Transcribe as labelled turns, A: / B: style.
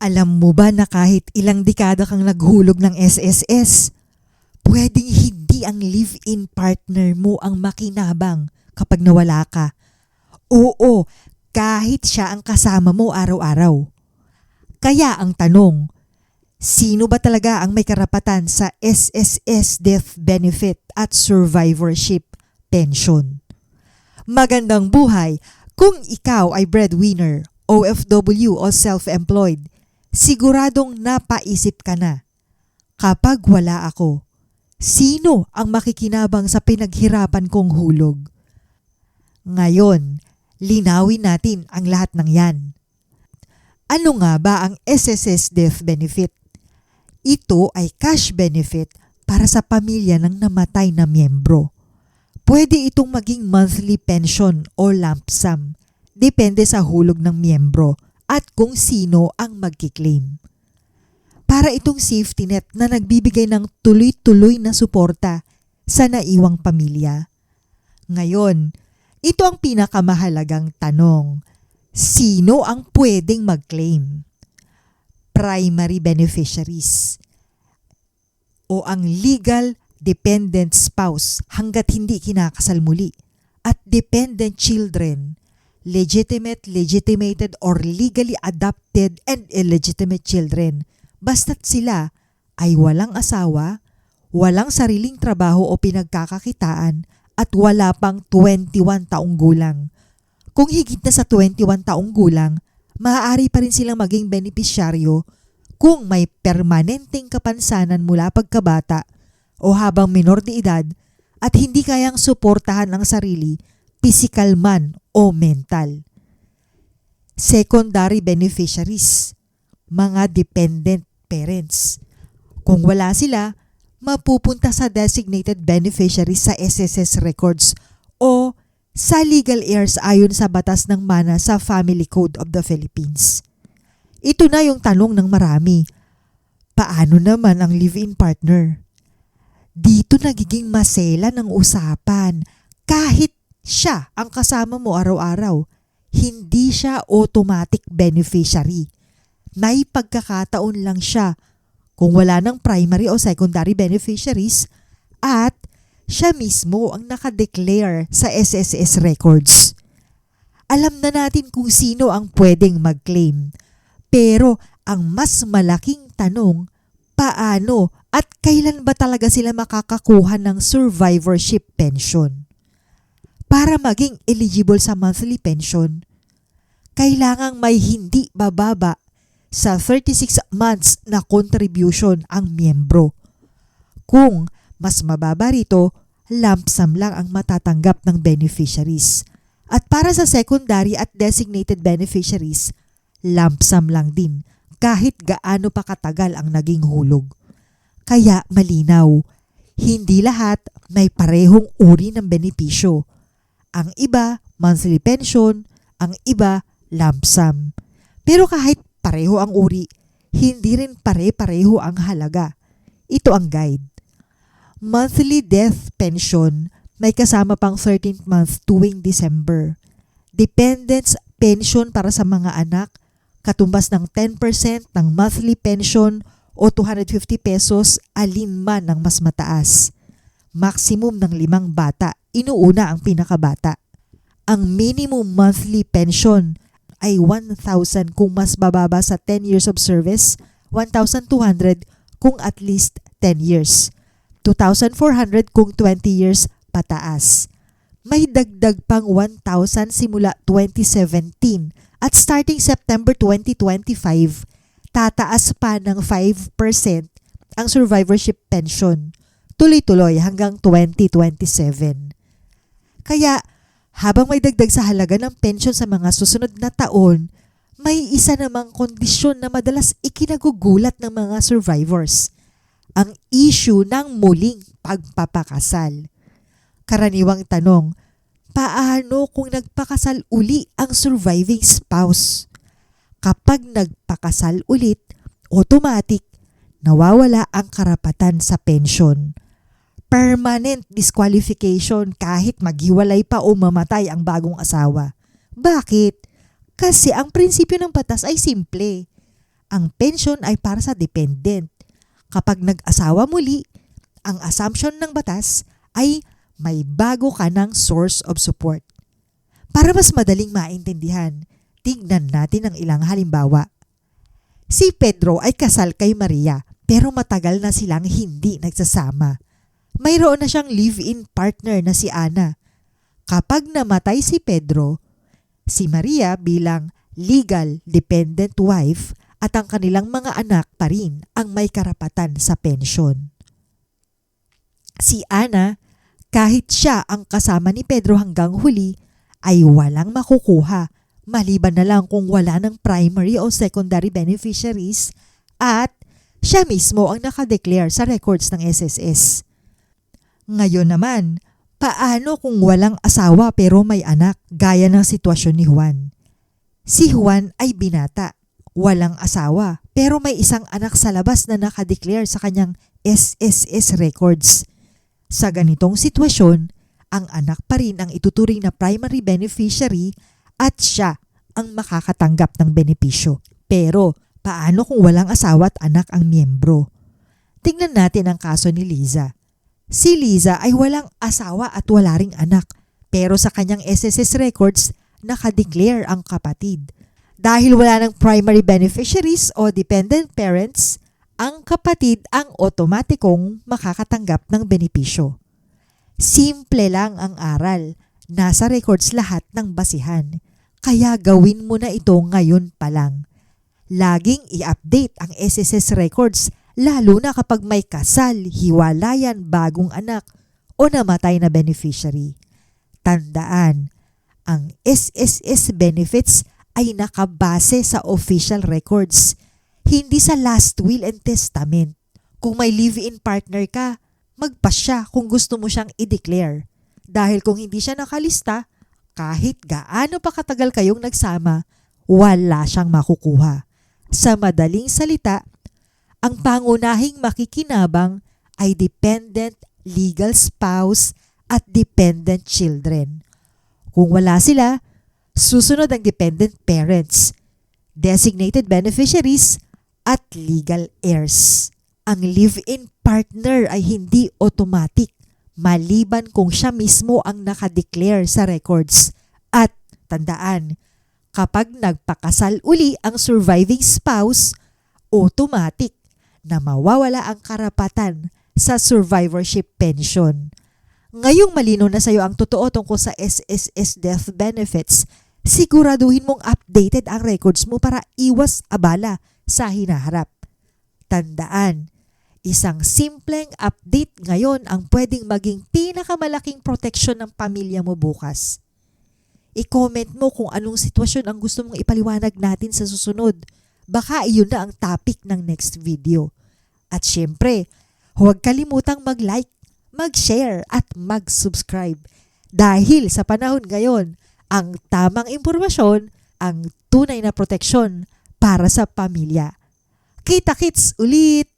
A: Alam mo ba na kahit ilang dekada kang naghulog ng SSS, pwedeng hindi ang live-in partner mo ang makinabang kapag nawala ka. Oo, kahit siya ang kasama mo araw-araw. Kaya ang tanong, sino ba talaga ang may karapatan sa SSS death benefit at survivorship pension? Magandang buhay kung ikaw ay breadwinner, OFW o self-employed. Siguradong napaisip ka na. Kapag wala ako, sino ang makikinabang sa pinaghirapan kong hulog? Ngayon, linawin natin ang lahat ng yan. Ano nga ba ang SSS Death Benefit? Ito ay cash benefit para sa pamilya ng namatay na miyembro. Pwede itong maging monthly pension o lump sum. Depende sa hulog ng miyembro at kung sino ang magkiklaim. Para itong safety net na nagbibigay ng tuloy-tuloy na suporta sa naiwang pamilya. Ngayon, ito ang pinakamahalagang tanong. Sino ang pwedeng mag-claim? Primary beneficiaries o ang legal dependent spouse hanggat hindi kinakasal muli at dependent children legitimate, legitimated, or legally adopted and illegitimate children. Basta't sila ay walang asawa, walang sariling trabaho o pinagkakakitaan, at wala pang 21 taong gulang. Kung higit na sa 21 taong gulang, maaari pa rin silang maging benepisyaryo kung may permanenteng kapansanan mula pagkabata o habang minor de edad at hindi kayang suportahan ang sarili physical man o mental. Secondary beneficiaries, mga dependent parents. Kung wala sila, mapupunta sa designated beneficiaries sa SSS records o sa legal heirs ayon sa batas ng mana sa Family Code of the Philippines. Ito na yung tanong ng marami. Paano naman ang live-in partner? Dito nagiging masela ng usapan kahit siya ang kasama mo araw-araw. Hindi siya automatic beneficiary. May pagkakataon lang siya kung wala ng primary o secondary beneficiaries at siya mismo ang nakadeclare sa SSS records. Alam na natin kung sino ang pwedeng mag-claim. Pero ang mas malaking tanong, paano at kailan ba talaga sila makakakuha ng survivorship pension? Para maging eligible sa monthly pension, kailangang may hindi bababa sa 36 months na contribution ang miyembro. Kung mas mababa rito, lump sum lang ang matatanggap ng beneficiaries. At para sa secondary at designated beneficiaries, lump sum lang din kahit gaano pa katagal ang naging hulog. Kaya malinaw, hindi lahat may parehong uri ng benepisyo ang iba monthly pension, ang iba lump sum. Pero kahit pareho ang uri, hindi rin pare-pareho ang halaga. Ito ang guide. Monthly death pension may kasama pang 13th month tuwing December. Dependents pension para sa mga anak, katumbas ng 10% ng monthly pension o 250 pesos alin man ang mas mataas. Maximum ng limang bata inuuna ang pinakabata. Ang minimum monthly pension ay 1,000 kung mas bababa sa 10 years of service, 1,200 kung at least 10 years, 2,400 kung 20 years pataas. May dagdag pang 1,000 simula 2017 at starting September 2025, tataas pa ng 5% ang survivorship pension tuloy-tuloy hanggang 2027. Kaya habang may dagdag sa halaga ng pensyon sa mga susunod na taon, may isa namang kondisyon na madalas ikinagugulat ng mga survivors. Ang issue ng muling pagpapakasal. Karaniwang tanong, paano kung nagpakasal uli ang surviving spouse? Kapag nagpakasal ulit, automatic nawawala ang karapatan sa pensyon permanent disqualification kahit maghiwalay pa o mamatay ang bagong asawa. Bakit? Kasi ang prinsipyo ng batas ay simple. Ang pension ay para sa dependent. Kapag nag-asawa muli, ang assumption ng batas ay may bago ka ng source of support. Para mas madaling maintindihan, tignan natin ang ilang halimbawa. Si Pedro ay kasal kay Maria pero matagal na silang hindi nagsasama. Mayroon na siyang live-in partner na si Ana. Kapag namatay si Pedro, si Maria bilang legal dependent wife at ang kanilang mga anak pa rin ang may karapatan sa pensyon. Si Ana, kahit siya ang kasama ni Pedro hanggang huli, ay walang makukuha maliban na lang kung wala ng primary o secondary beneficiaries at siya mismo ang nakadeclare sa records ng SSS. Ngayon naman, paano kung walang asawa pero may anak gaya ng sitwasyon ni Juan? Si Juan ay binata, walang asawa pero may isang anak sa labas na nakadeclare sa kanyang SSS records. Sa ganitong sitwasyon, ang anak pa rin ang ituturing na primary beneficiary at siya ang makakatanggap ng benepisyo. Pero paano kung walang asawa at anak ang miyembro? Tingnan natin ang kaso ni Liza. Si Liza ay walang asawa at wala ring anak pero sa kanyang SSS records nakadeclare ang kapatid. Dahil wala ng primary beneficiaries o dependent parents, ang kapatid ang otomatikong makakatanggap ng benepisyo. Simple lang ang aral. Nasa records lahat ng basihan. Kaya gawin mo na ito ngayon pa lang. Laging i-update ang SSS records lalo na kapag may kasal, hiwalayan, bagong anak o namatay na beneficiary. Tandaan, ang SSS benefits ay nakabase sa official records, hindi sa last will and testament. Kung may live-in partner ka, magpasya kung gusto mo siyang i-declare. Dahil kung hindi siya nakalista, kahit gaano pa katagal kayong nagsama, wala siyang makukuha. Sa madaling salita, ang pangunahing makikinabang ay dependent legal spouse at dependent children. Kung wala sila, susunod ang dependent parents, designated beneficiaries, at legal heirs. Ang live-in partner ay hindi automatic maliban kung siya mismo ang nakadeclare sa records. At tandaan, kapag nagpakasal uli ang surviving spouse, automatic na mawawala ang karapatan sa survivorship pension. Ngayong malino na sa iyo ang totoo tungkol sa SSS death benefits, siguraduhin mong updated ang records mo para iwas abala sa hinaharap. Tandaan, isang simpleng update ngayon ang pwedeng maging pinakamalaking proteksyon ng pamilya mo bukas. I-comment mo kung anong sitwasyon ang gusto mong ipaliwanag natin sa susunod. Baka iyon na ang topic ng next video. At syempre, huwag kalimutang mag-like, mag-share at mag-subscribe. Dahil sa panahon ngayon, ang tamang impormasyon ang tunay na proteksyon para sa pamilya. Kita-kits ulit!